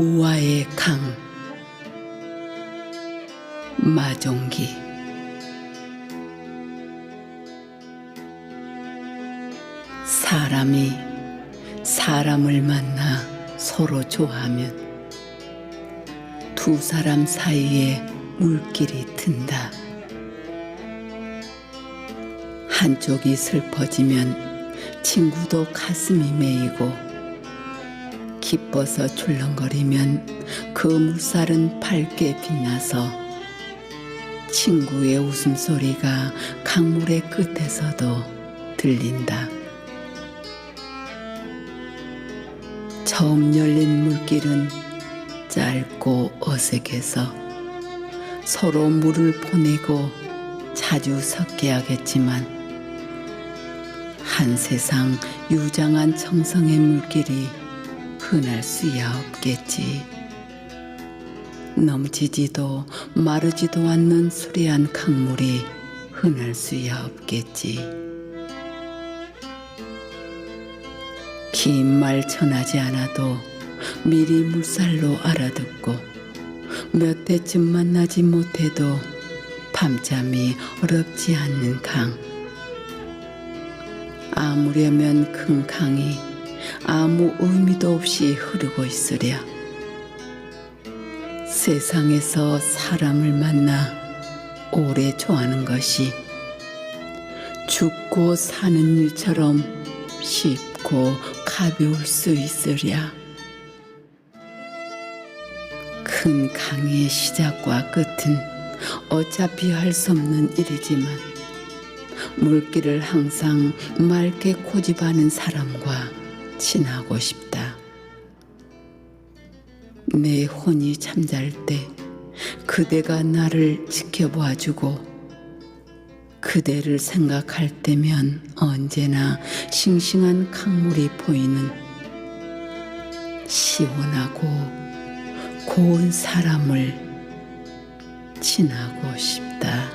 우아의 강 마종기 사람이 사람을 만나 서로 좋아하면 두 사람 사이에 물길이 든다. 한쪽이 슬퍼지면 친구도 가슴이 메이고 기뻐서 출렁거리면 그 물살은 밝게 빛나서 친구의 웃음소리가 강물의 끝에서도 들린다. 처음 열린 물길은 짧고 어색해서 서로 물을 보내고 자주 섞게 하겠지만 한 세상 유장한 정성의 물길이 흔할 수야 없겠지. 넘치지도 마르지도 않는 수려한 강물이 흔할 수야 없겠지. 긴 말 전하지 않아도 미리 물살로 알아듣고 몇 대쯤 만나지 못해도 밤잠이 어렵지 않는 강. 아무려면 큰 강이 아무 의미도 없이 흐르고 있으랴. 세상에서 사람을 만나 오래 좋아하는 것이 죽고 사는 일처럼 쉽고 가벼울 수 있으랴. 큰 강의 시작과 끝은 어차피 할 수 없는 일이지만 물길을 항상 맑게 고집하는 사람과 친하고 싶다. 내 혼이 잠잘 때 그대가 나를 지켜봐 주고 그대를 생각할 때면 언제나 싱싱한 강물이 보이는 시원하고 고운 사람을 친하고 싶다.